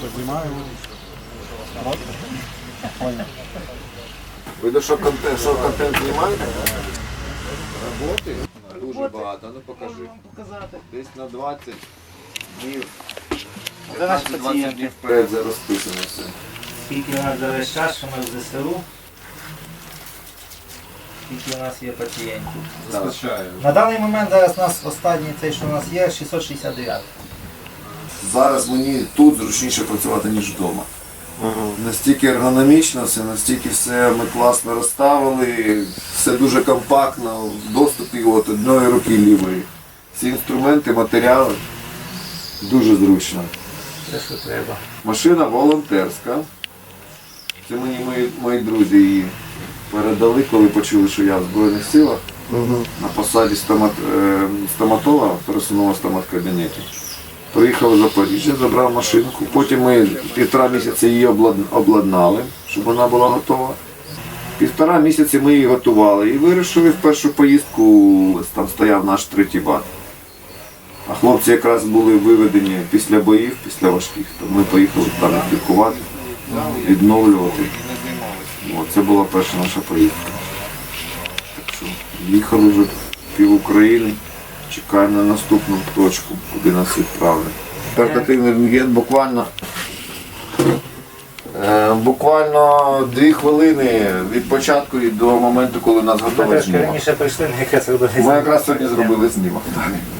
Познімаємо. Понял. Ви до що контент, що контент знімаєте? Роботи дуже багато, ну покажи. показати. Десь на 20 днів. Це наші 15-20 пацієнти. вперед вже розписано все. Скільки у нас за весь час, що ми в ЗСУ, скільки у нас є пацієнтів. Вистачає. На даний момент зараз у нас останній цей, що у нас є, 669. Зараз мені тут зручніше працювати, ніж вдома. Настільки ергономічно, все, настільки все ми класно розставили, все дуже компактно, в доступі от одної руки лівої. Всі інструменти, матеріали. Дуже зручно. Це що треба. Машина волонтерська. Це мені мої, мої друзі її передали, коли почули, що я в Збройних силах на посаді стомат, е, стоматолога в пересувному стомат-кабінеті. Приїхав в Запоріжжя, забрав машинку. Потім ми півтора місяці її обладнали, щоб вона була готова. Півтора місяці ми її готували і вирішили в першу поїздку, там стояв наш третій бат. А хлопці якраз були виведені після боїв, після важких. Ми поїхали там лікувати, відновлювати. Це була перша наша поїздка. Так що їхали вже пів України, чекаємо на наступну точку, куди нас відправлять. Портативний рентген буквально. е, Буквально дві хвилини від початку і до моменту, коли нас раніше прийшли, ми якраз робили. Ми якраз сьогодні зробили знімок.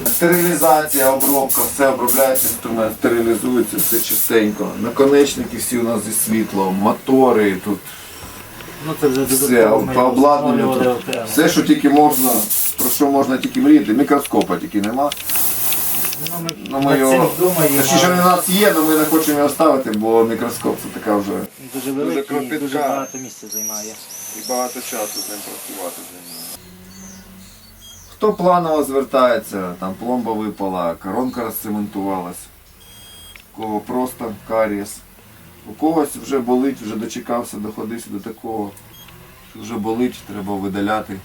Стерилізація, обробка, все обробляється інструмент, стерилізується, все чистенько. Наконечники всі у нас зі світлом, мотори, тут Ну це вже все, по обладнанню, тут все, що тільки можна, що можна тільки мріяти, мікроскопа тільки нема. Ну, ми Ну, його, точніше, він у нас є, але ми не хочемо його ставити, бо мікроскоп це така вже Дуже великий, кропітка. дуже багато місця займає. і багато часу з ним працювати. займає. Хто планово звертається, там пломба випала, коронка розцементувалась, у кого просто карієс. У когось вже болить, вже дочекався, доходився до такого, що вже болить, треба видаляти.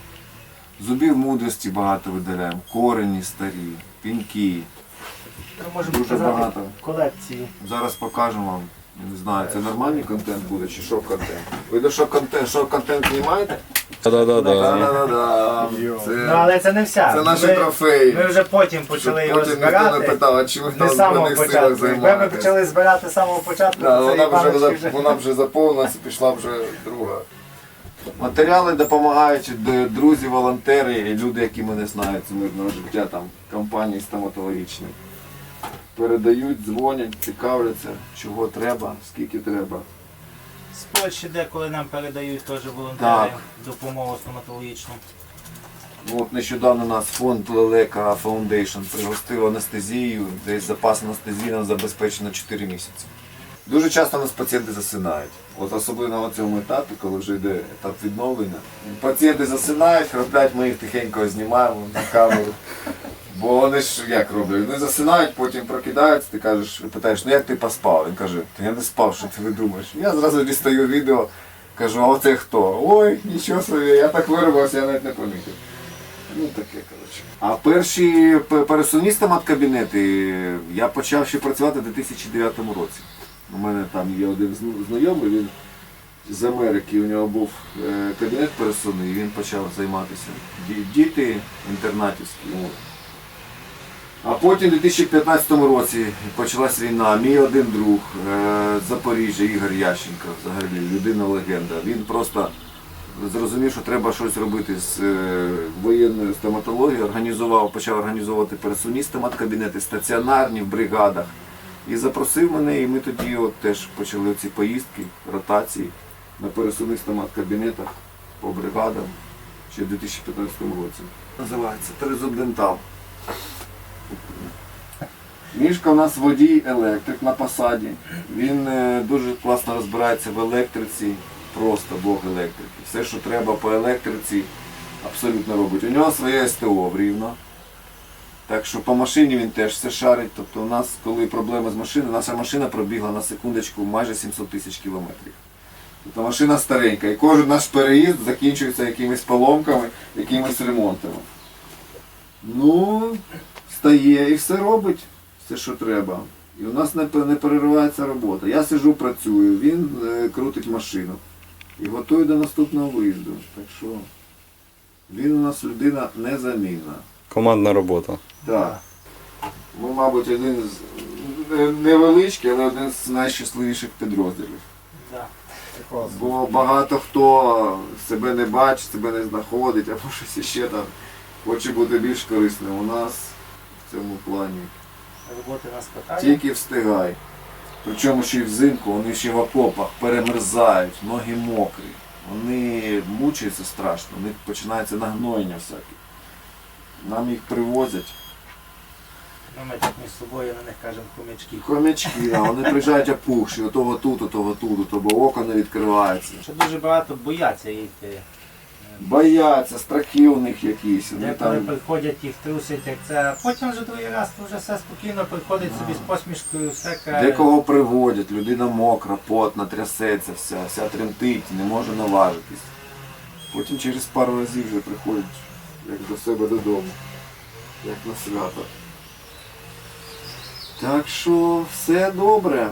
Зубів мудрості багато видаляємо, корені старі, піньки. Ми можемо Дуже показати багато. колекції. Зараз покажемо вам. Я не знаю, це нормальний контент буде чи що контент? Ви до що контент? Що контент знімаєте? Да-да-да. Да-да-да. Ну, Це, але це не вся. це наші Ми- трофеї. Ми вже потім почали його Потім ніхто не збирати. питав, а чи ви Не там з самого Збройних силах початку. Якби ми займаєтесь? почали збирати з самого початку, Да, то вона, вже, вже... вона вже заповнилася, пішла вже друга. Матеріали допомагають друзі, волонтери і люди, які мене знають з мирного життя, там компанії стоматологічні. Передають, дзвонять, цікавляться, чого треба, скільки треба. З Польщі деколи нам передають теж волонтери Так. допомогу стоматологічну. Ну, От нещодавно нас фонд Лелека Foundation пригостив анестезією, десь запас анестезії нам забезпечено 4 місяці. Дуже часто нас пацієнти засинають. От особливо на цьому етапі, коли вже йде етап відновлення. Пацієнти засинають, храплять, ми їх тихенько знімаємо на камеру. Бо вони ж як роблять? Вони засинають, потім прокидаються, ти кажеш, питаєш, ну як ти поспав? Він каже, «Та я не спав, що ти видумаєш. Я зразу дістаю відео, кажу, а оце хто? Ой, нічого собі, я так виробився, я навіть не помітив. Ну таке, коротше. А перші п- пересувні стомат-кабінети я почав ще працювати у 2009 році. У мене там є один знайомий, він з Америки, у нього був е, кабінет пересувний, він почав займатися. Діти інтернатівські. ну. А потім у 2015 році почалась війна. Мій один друг е, Запоріжжя, Ігор Ященко, взагалі людина легенда. Він просто зрозумів, що треба щось робити з е, воєнною стоматологією, організував, почав організовувати пересувні стомат-кабінети, стаціонарні в бригадах. І запросив мене, і ми тоді от теж почали ці поїздки, ротації на пересувних стомат-кабінетах по бригадам ще в 2015 році. Називається Тризуб Дентал. Мішка у нас водій електрик на посаді. Він е, дуже класно розбирається в електриці, просто Бог електрики. Все, що треба по електриці, абсолютно робить. У нього своє СТО в Рівно. Так що по машині він теж все шарить. Тобто у нас, коли проблема з машиною, наша машина пробігла на секундочку майже 700 тисяч кілометрів. Тобто машина старенька. І кожен наш переїзд закінчується якимись поломками, якимись ремонтами. Ну, стає і все робить, все, що треба. І у нас не, переривається робота. Я сижу, працюю, він е, крутить машину і готує до наступного виїзду. Так що він у нас людина незамінна. Командна робота. Так. Ми, мабуть, один з невеличкий, але один з найщасливіших підрозділів. Да. Бо багато хто себе не бачить, себе не знаходить, або щось ще там хоче бути більш корисним. У нас в цьому плані Роботи нас хватає. тільки встигай. Причому ще й взимку, вони ще в окопах перемерзають, ноги мокрі. Вони мучаються страшно, у них починається нагноєння всяке. Нам їх привозять. Ну, Ми так між собою на них кажемо хомячки. Хомячки, а вони приїжджають опухші, отого тут, отого тут, отого око не відкривається. Що дуже багато бояться йти. Бояться, страхи у них якісь. Вони Деколи там приходять, їх трусять, як це. а Потім вже другий раз то вже все спокійно приходить собі з посмішкою, все каже. Декого приводять, людина мокра, потна, трясеться вся, вся тремтить, не може наважитись. Потім через пару разів вже приходять як до себе додому, як на свято. Так що все добре.